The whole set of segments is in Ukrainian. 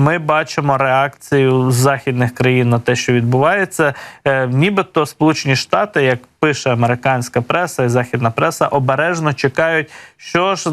ми бачимо реакцію західних країн на те, що відбувається. Е, Нібито Сполучені Штати, як пише американська преса і західна преса, обережно чекають, що ж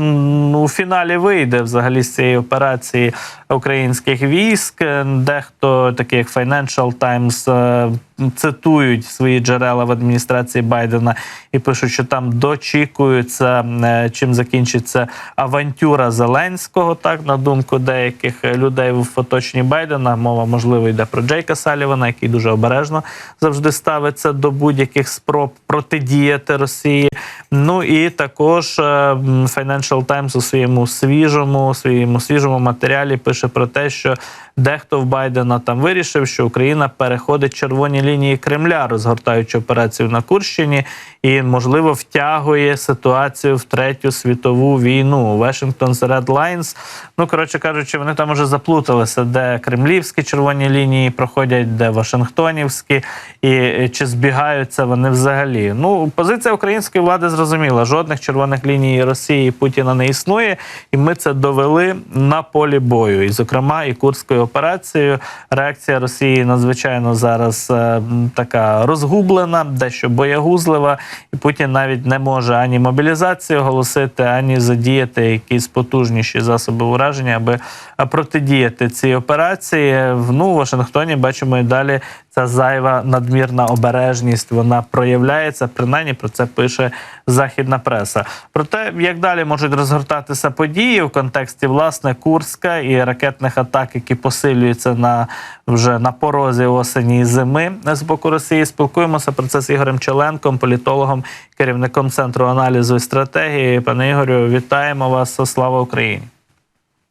у фіналі вийде взагалі з цієї операції українських військ. Дехто, такий як Financial Times, е, цитують свої джерела в адміністрації Байдена і пишуть, що там дочікуються, е, чим закінчиться авантюра Зеленського. Так на думку деяких людей в оточенні Байдена, мова можливо йде про Джейка Салівана, який дуже обережно завжди ставиться до будь-яких спроб протидіяти Росії. Ну і також е, Financial Times у своєму свіжому своєму свіжому матеріалі пише про те, що дехто в Байдена там вирішив, що Україна переходить червоні лінії Кремля, розгортаючи операцію на Курщині, і можливо втягує ситуацію в третю світову війну. Washington's Red Lines. Ну коротше кажучи, вони там уже заплуталися, де кремлівські червоні лінії проходять, де Вашингтонівські, і чи збігаються вони взагалі. Ну, позиція української влади зрозуміла: жодних червоних ліній Росії і Путіна не існує, і ми це довели на полі бою. І, зокрема, і Курською операцією. Реакція Росії надзвичайно зараз е, така розгублена, дещо боягузлива, і Путін навіть не може ані мобілізацію оголосити, ані задіяти якісь потужніші засоби ураження, аби протидіяти цій операції. В ну, Вашингтоні бачимо і далі ця зайва надмірна обережність вона проявляється. Принаймні про це пише західна преса. Про те, як далі можуть розгортатися події в контексті власне Курська і ракетних атак, які посилюються на вже на порозі осені і зими з боку Росії. Спілкуємося про це з Ігорем Челенком, політологом, керівником центру аналізу і стратегії. Пане Ігорю, вітаємо вас. Слава Україні!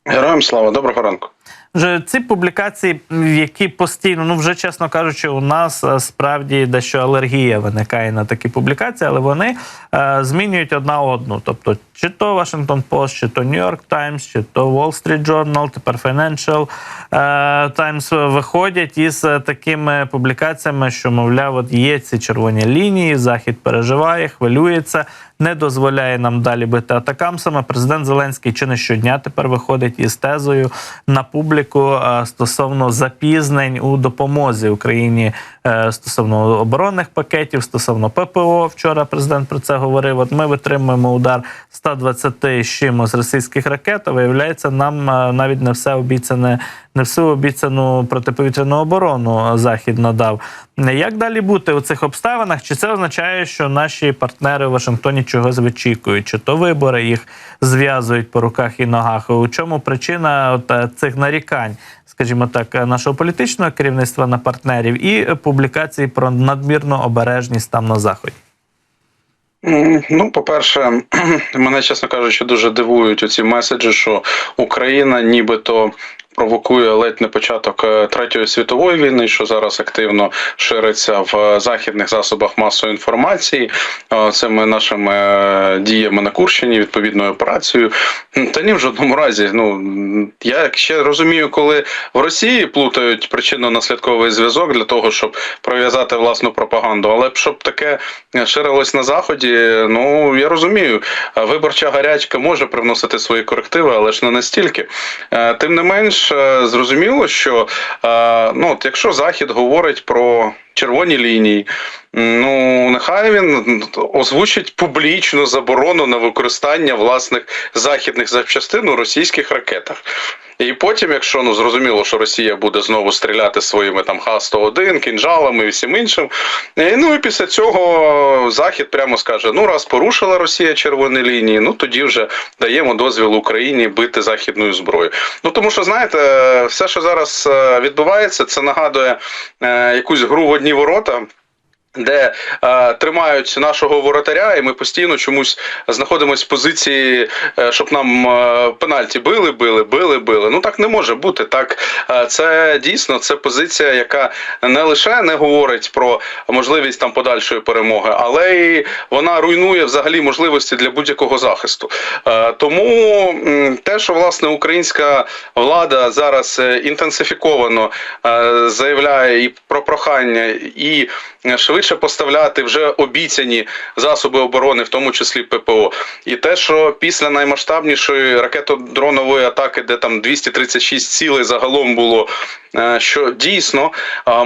Героям слава, доброго ранку. Вже ці публікації, які постійно, ну вже чесно кажучи, у нас е, справді дещо алергія виникає на такі публікації, але вони е, змінюють одна одну. Тобто, чи то Washington Post, чи то New York Times, чи то Wall Street Journal, тепер Financial е, Times виходять із е, такими публікаціями, що мовляв, от є ці червоні лінії, захід переживає, хвилюється. Не дозволяє нам далі бити атакамсами. Президент Зеленський чи не щодня тепер виходить із тезою на публіку е, стосовно запізнень у допомозі Україні е, стосовно оборонних пакетів, стосовно ППО. Вчора президент про це говорив. От ми витримуємо удар 120 з російських ракет. А виявляється, нам е, навіть не все обіцяне, не всю обіцяну протиповітряну оборону захід надав. Як далі бути у цих обставинах? Чи це означає, що наші партнери в Вашингтоні чогось вичікують? Чи то вибори їх зв'язують по руках і ногах? У чому причина от, е, цих нарікань, скажімо так, е, нашого політичного керівництва на партнерів і публікації про надмірну обережність там на заході? Ну, по-перше, мене, чесно кажучи, дуже дивують оці меседжі, що Україна нібито провокує ледь не початок е, третьої світової війни, що зараз активно шириться в е, західних засобах масової інформації е, цими нашими діями на Курщині, відповідною операцією. Та ні, в жодному разі. Ну я ще розумію, коли в Росії плутають причинно-наслідковий зв'язок для того, щоб пров'язати власну пропаганду, але щоб таке ширилось на заході. Ну я розумію, виборча гарячка може привносити свої корективи, але ж не настільки. Тим не менш, е, зрозуміло, що е, ну от якщо захід говорить про червоні лінії. Ну, нехай він озвучить публічну заборону на використання власних західних запчастин у російських ракетах. І потім, якщо ну зрозуміло, що Росія буде знову стріляти своїми там Х-101, кінжалами і всім іншим. е, Ну і після цього Захід прямо скаже: ну раз порушила Росія червоні лінії, ну тоді вже даємо дозвіл Україні бити західною зброєю. Ну тому що знаєте, все, що зараз е, відбувається, це нагадує е, якусь гру в одні ворота. Де е, тримають нашого воротаря, і ми постійно чомусь знаходимося в позиції, е, щоб нам е, пенальті били, били, били, били. Ну так не може бути. Так е, це дійсно це позиція, яка не лише не говорить про можливість там подальшої перемоги, але й вона руйнує взагалі можливості для будь-якого захисту. Е, тому те, що власне українська влада зараз е, інтенсифіковано е, заявляє і про прохання, і швидше швидше поставляти вже обіцяні засоби оборони, в тому числі ППО. І те, що після наймасштабнішої ракетодронової атаки, де там 236 цілей загалом було, е, що дійсно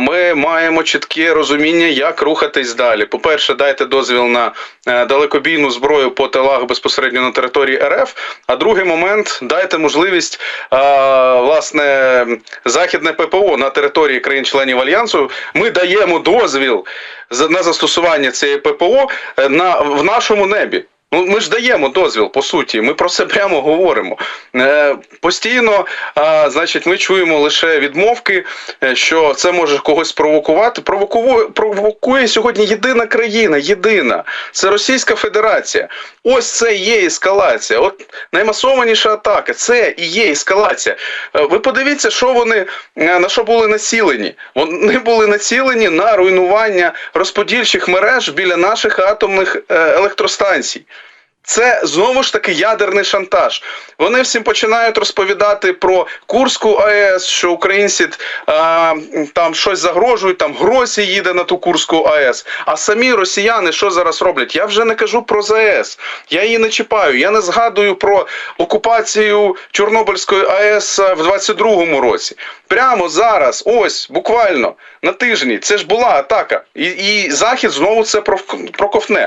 ми маємо чітке розуміння, як рухатись далі. По-перше, дайте дозвіл на е, далекобійну зброю по тилах безпосередньо на території РФ. А другий момент дайте можливість власне західне ППО на території країн-членів альянсу. Ми даємо дозвіл на застосування цієї ППО е, на в нашому небі. Ну, ми ж даємо дозвіл, по суті. Ми про це прямо говоримо. Е, постійно, а, значить, ми чуємо лише відмовки, е, що це може когось провокувати. Провокує, провокує сьогодні єдина країна, єдина. Це Російська Федерація. Ось це є ескалація. От наймасованіша атака, це і є ескалація. Е, Ви подивіться, що вони е, на що були націлені. Вони були націлені на руйнування розподільчих мереж біля наших атомних е, електростанцій. Це знову ж таки ядерний шантаж. Вони всім починають розповідати про Курську АЕС, що українці а, там щось загрожують, там Гросі їде на ту Курську АЕС. А самі росіяни що зараз роблять? Я вже не кажу про ЗАЕС. Я її не чіпаю. Я не згадую про окупацію Чорнобильської АЕС в 22-му році. Прямо зараз, ось буквально на тижні, це ж була атака, і, і Захід знову це проковтне.